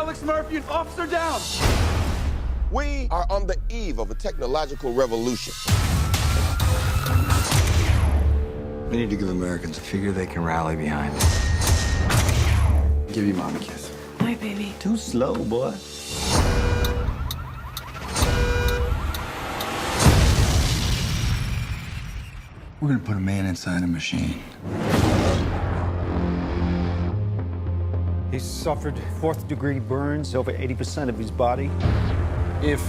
Alex Murphy and officer down. We are on the eve of a technological revolution. We need to give Americans a figure they can rally behind. Give your mom a kiss. My baby. Too slow, boy. We're gonna put a man inside a machine. He suffered fourth degree burns over 80% of his body. If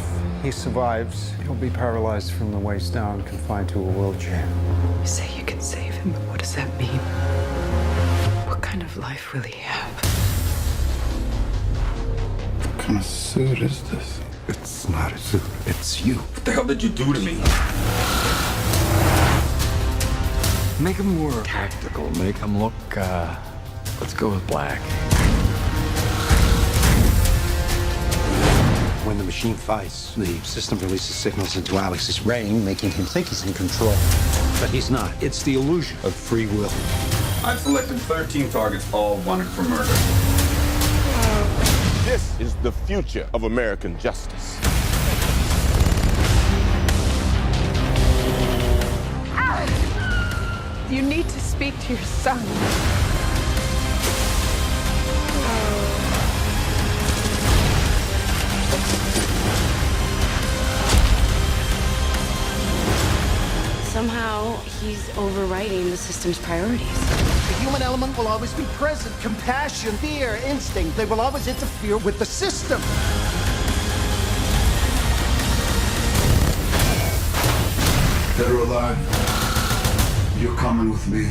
he survives, he'll be paralyzed from the waist down, confined to a wheelchair. You say you can save him, but what does that mean? What kind of life will he have? What kind of suit is this? It's not a suit. It's you. What the hell did you do to me? Make him more tactical. Make him look, uh, let's go with black. Machine fights, the system releases signals into Alex's brain, making him think he's in control. But he's not. It's the illusion of free will. I've selected 13 targets, all wanted for murder. This is the future of American justice. You need to speak to your son. Somehow, he's overriding the system's priorities. The human element will always be present. Compassion, fear, instinct, they will always interfere with the system. Dead or alive, you're coming with me.